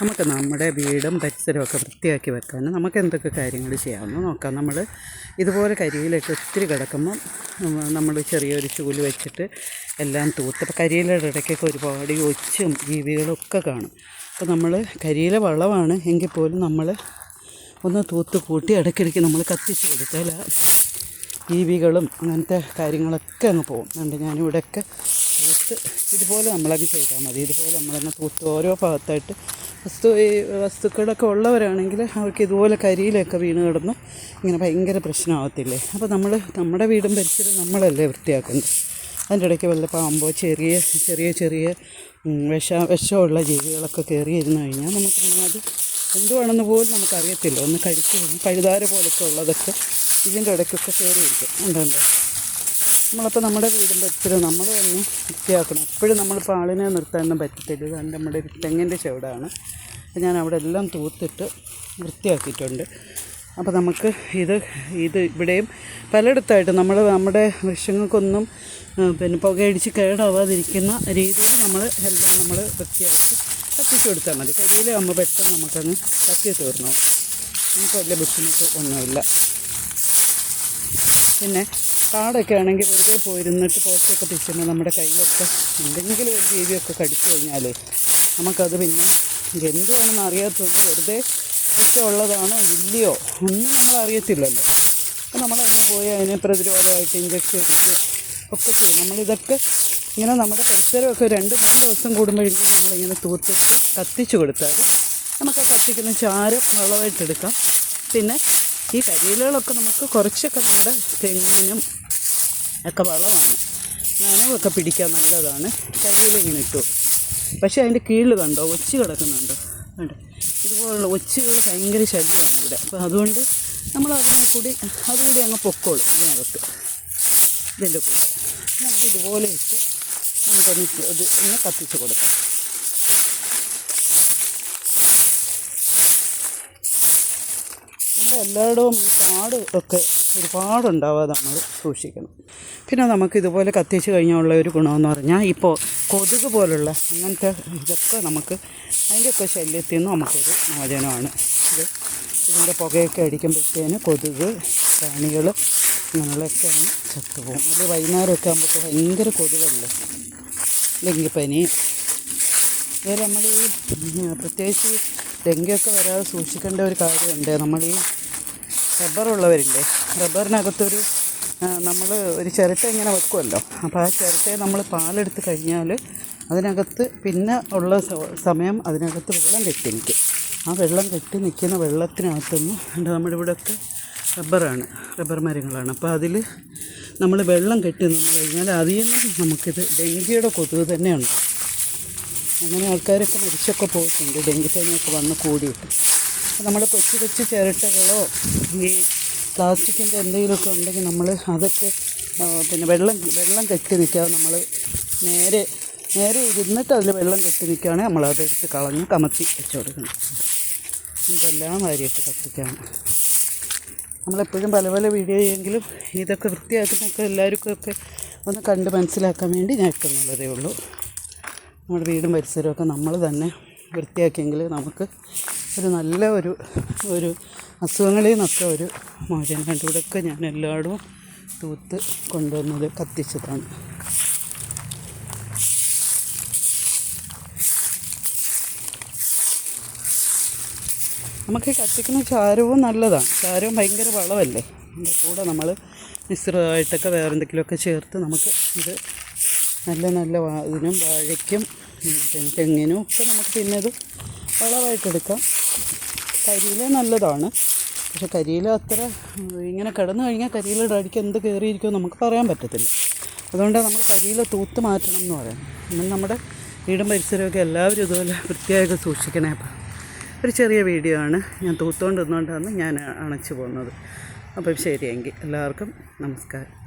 നമുക്ക് നമ്മുടെ വീടും പരിസരമൊക്കെ വൃത്തിയാക്കി വെക്കാൻ നമുക്ക് എന്തൊക്കെ കാര്യങ്ങൾ ചെയ്യാമെന്ന് നോക്കാം. നമ്മൾ ഇതുപോലെ കരിയിലൊക്കെ ഒത്തിരി കിടക്കുമ്പം നമ്മൾ ചെറിയൊരു ചൂൽ വെച്ചിട്ട് എല്ലാം തൂത്ത് അപ്പോൾ കരിയിലയുടെ ഇടയ്ക്കൊക്കെ ഒരുപാട് ഒച്ചും ജീവികളും ഒക്കെ കാണും. അപ്പോൾ നമ്മൾ കരിയില വളമാണ് എങ്കിൽ പോലും നമ്മൾ ഒന്ന് തൂത്ത് കൂട്ടി ഇടയ്ക്കിടയ്ക്ക് നമ്മൾ കത്തിച്ച് കൊടുത്താൽ ജീവികളും അങ്ങനത്തെ കാര്യങ്ങളൊക്കെ അങ്ങ് പോകും അതുകൊണ്ട് ഞാനിവിടെയൊക്കെ തൂത്ത് ഇതുപോലെ നമ്മളങ്ങ് ചെയ്താൽ മതി. ഇതുപോലെ നമ്മളങ്ങ് തൂത്ത് ഓരോ ഭാഗത്തായിട്ട് വസ്തു ഈ വസ്തുക്കളൊക്കെ ഉള്ളവരാണെങ്കിൽ അവർക്ക് ഇതുപോലെ കരിയിലൊക്കെ വീണ് കിടന്ന് ഇങ്ങനെ ഭയങ്കര പ്രശ്നമാകത്തില്ലേ അപ്പോൾ നമ്മൾ നമ്മുടെ വീടും പരിസരം നമ്മളല്ലേ വൃത്തിയാക്കുന്നത് അതിന്റെ ഇടയ്ക്ക് വല്ല പാമ്പോ ചെറിയ ചെറിയ ചെറിയ വിഷ വിഷമുള്ള ജീവികളൊക്കെ കയറി ഇരുന്ന് കഴിഞ്ഞാൽ നമുക്ക് അത് എന്തുവാണെന്ന് പോലും നമുക്കറിയത്തില്ല. ഒന്ന് കഴിച്ചു കഴിഞ്ഞാൽ പഴുതാര പോലൊക്കെ ഉള്ളതൊക്കെ ഇതിന്റെ ഇടയ്ക്കൊക്കെ കയറിയിരിക്കും. ഉണ്ടുണ്ട് നമ്മളപ്പോൾ നമ്മുടെ വീടിന്റെ പരിസരവും നമ്മൾ തന്നെ വൃത്തിയാക്കണം. എപ്പോഴും നമ്മളിപ്പോൾ ആളിനെ നിർത്താനൊന്നും പറ്റത്തില്ല. ഇതാണ് നമ്മുടെ ഒരു തെങ്ങിന്റെ ചുവടാണ്. ഞാൻ അവിടെ എല്ലാം തൂത്തിട്ട് വൃത്തിയാക്കിയിട്ടുണ്ട്. അപ്പോൾ നമുക്ക് ഇത് ഇത് ഇവിടെയും പലയിടത്തായിട്ട് നമ്മൾ നമ്മുടെ വൃക്ഷങ്ങൾക്കൊന്നും പിന്നെ പുകയടിച്ച് കേടാവാതിരിക്കുന്ന രീതിയിൽ നമ്മൾ എല്ലാം നമ്മൾ വൃത്തിയാക്കി കത്തിച്ച് കൊടുത്താൽ മതി. കരിയിലാകുമ്പോൾ പെട്ടെന്ന് നമുക്കങ്ങ് കത്തി തീർന്നു നമുക്ക് വലിയ ബുദ്ധിമുട്ട് ഒന്നുമില്ല. പിന്നെ കാടൊക്കെ ആണെങ്കിൽ വെറുതെ പോയിരുന്നിട്ട് പോസ്റ്റൊക്കെ പിച്ചുമ്പോൾ നമ്മുടെ കയ്യിലൊക്കെ എന്തെങ്കിലും ഒരു ജീവിയൊക്കെ കടിച്ചു കഴിഞ്ഞാൽ നമുക്കത് പിന്നെ എന്തുവാണെന്ന് അറിയാത്തതുകൊണ്ട് വെറുതെ ഒക്കെ ഉള്ളതാണോ ഇല്ലയോ ഒന്നും നമ്മൾ അറിയത്തില്ലല്ലോ. അപ്പോൾ നമ്മളതിനെ പോയി അതിനെ പ്രതിരോധമായിട്ട് ഇഞ്ചക്ഷൻ എടുത്ത് ഒക്കെ ചെയ്യും. നമ്മളിതൊക്കെ ഇങ്ങനെ നമ്മുടെ പരിസരമൊക്കെ രണ്ട് മൂന്ന് ദിവസം കൂടുമ്പോഴേക്കും നമ്മളിങ്ങനെ തൂത്തിട്ട് കത്തിച്ചു കൊടുത്താൽ നമുക്ക് ആ കത്തിക്കുന്ന ചാരം വളമായിട്ടെടുക്കാം പിന്നെ ഈ കരിയിലകളൊക്കെ നമുക്ക് കുറച്ചൊക്കെ നമ്മുടെ തെങ്ങിനും ഒക്കെ വളമാണ്. നനവൊക്കെ പിടിക്കാൻ നല്ലതാണ്. കരിയില ഇങ്ങനെ ഇട്ടു പക്ഷേ അതിന്റെ കീഴിൽ കണ്ടോ? ഒച്ച് കിടക്കുന്നുണ്ടോ. കണ്ടോ? ഇതുപോലുള്ള ഒച്ചുകൾ ഭയങ്കര ശല്യമാണ് ഇവിടെ. അപ്പോൾ അതുകൊണ്ട് നമ്മൾ അതിനെ കൂടി അതുകൂടി അങ്ങ് പൊക്കോളും ഇതിനകത്ത് ഇതിന്റെ കൂടെ. നമുക്ക് ഇതുപോലെ ഇട്ട് നമുക്കൊന്ന് ഇത് ഒന്ന് കത്തിച്ച് കൊടുക്കാം. എല്ലായിടവും കാട് ഒക്കെ ഒരുപാടുണ്ടാവാതെ നമ്മൾ സൂക്ഷിക്കണം. പിന്നെ നമുക്ക് ഇതുപോലെ കത്തിച്ച് കഴിഞ്ഞുള്ള ഒരു ഗുണമെന്ന് പറഞ്ഞാൽ ഇപ്പോൾ കൊതുക് പോലുള്ള അങ്ങനത്തെ ഇതൊക്കെ നമുക്ക് അതിന്റെയൊക്കെ ശല്യത്തിൽ നിന്ന് നമുക്കൊരു മോചനമാണ്. ഇത് ഇതിന്റെ പുകയൊക്കെ അടിക്കുമ്പോഴത്തേന് കൊതുക് പ്രാണികൾ അങ്ങനെയുള്ളതൊക്കെയാണ് അങ്ങ് ചത്തുപോകും. അത് വൈകുന്നേരമൊക്കെ ആകുമ്പോൾ ഭയങ്കര കൊതുകല്ലേ? ഡെങ്കിപ്പനി. അതുപോലെ നമ്മൾ ഈ പ്രത്യേകിച്ച് ഡെങ്കിയൊക്കെ വരാതെ സൂക്ഷിക്കേണ്ട ഒരു കാര്യമുണ്ട്. നമ്മൾ ഈ റബ്ബറുള്ളവരില്ലേ? റബ്ബറിനകത്തൊരു നമ്മൾ ഒരു ചിരട്ട ഇങ്ങനെ വെക്കുമല്ലോ അപ്പോൾ ആ ചിരട്ടയെ നമ്മൾ പാലെടുത്ത് കഴിഞ്ഞാൽ അതിനകത്ത് പിന്നെ ഉള്ള സമയം അതിനകത്ത് വെള്ളം കെട്ടി നിൽക്കും ആ വെള്ളം കെട്ടി നിൽക്കുന്ന വെള്ളത്തിനകത്തുനിന്ന് ഉണ്ട് നമ്മുടെ ഇവിടെയൊക്കെ റബ്ബറാണ് റബ്ബർ മരങ്ങളാണ്. അപ്പോൾ അതിൽ നമ്മൾ വെള്ളം കെട്ടി നിന്ന് കഴിഞ്ഞാൽ അതിൽ നിന്നും നമുക്കിത് ഡെങ്കിയുടെ കൊതുക് തന്നെ ഉണ്ടാകും അങ്ങനെ ആൾക്കാരൊക്കെ മരിച്ചൊക്കെ പോയിട്ടുണ്ട്. ഡെങ്കിപ്പനിയൊക്കെ വന്ന് കൂടിയിട്ട്. നമ്മൾ കൊച്ചു കൊച്ചു ചിരട്ടകളോ ഈ പ്ലാസ്റ്റിക്കിന്റെ എന്തെങ്കിലുമൊക്കെ ഉണ്ടെങ്കിൽ നമ്മൾ അതൊക്കെ പിന്നെ വെള്ളം വെള്ളം കെട്ടി നിൽക്കാതെ നമ്മൾ നേരെ നേരെ ഇരുന്നിട്ട് അതിൽ വെള്ളം കെട്ടി നിൽക്കുകയാണെങ്കിൽ നമ്മൾ അതെടുത്ത് കളഞ്ഞ് കമത്തി വെച്ച് കൊടുക്കണം. ഇതെല്ലാം വാരിയിട്ട് കത്തിക്കാണ്. നമ്മളെപ്പോഴും പല പല വീഡിയോ ചെയ്യുമെങ്കിലും ഇതൊക്കെ വൃത്തിയാക്കുന്നൊക്കെ എല്ലാവർക്കും ഒക്കെ ഒന്ന് കണ്ട് മനസ്സിലാക്കാൻ വേണ്ടി ഞാൻ എത്തുന്നുള്ളതേ ഉള്ളൂ. നമ്മുടെ വീടും പരിസരമൊക്കെ നമ്മൾ തന്നെ വൃത്തിയാക്കിയെങ്കിൽ നമുക്ക് ഒരു നല്ല ഒരു ഒരു അസുഖങ്ങളിൽ നിന്നൊക്കെ ഒരു മോചനം കണ്ടു ഇവിടെയൊക്കെ ഞാൻ എല്ലായിടവും തൂത്ത് കൊണ്ടുവന്നത് കത്തിച്ചതാണ്. നമുക്ക് കത്തിക്കുന്ന ചാരവും നല്ലതാണ്. ചാരവും ഭയങ്കര വളമല്ലേ? അതിന്റെ കൂടെ നമ്മൾ മിശ്രിതമായിട്ടൊക്കെ വേറെ എന്തെങ്കിലുമൊക്കെ ചേർത്ത് നമുക്ക് ഇത് നല്ല നല്ല വാതിനും വാഴയ്ക്കും തെങ്ങിനും ഒക്കെ നമുക്ക് പിന്നെ ഇത് വളമായിട്ടെടുക്കാം. കരിയില നല്ലതാണ്. പക്ഷെ കരിയില അത്ര ഇങ്ങനെ കിടന്നു കഴിഞ്ഞാൽ കരിയിലയുടെ അടിക്ക് എന്ത് കയറിയിരിക്കുമോ നമുക്ക് പറയാൻ പറ്റത്തില്ല. അതുകൊണ്ട് നമ്മൾ കരിയില തൂത്ത് മാറ്റണം എന്ന് പറയാം എന്നാൽ നമ്മുടെ വീടും പരിസരമൊക്കെ എല്ലാവരും ഇതുപോലെ വൃത്തിയായൊക്കെ സൂക്ഷിക്കണേ. അപ്പം ഒരു ചെറിയ വീഡിയോ ആണ്. ഞാൻ തൂത്തുകൊണ്ടിരുന്നുകൊണ്ടാണ് ഞാൻ അണച്ചു പോകുന്നത്. അപ്പം ശരിയെങ്കിൽ എല്ലാവർക്കും നമസ്കാരം.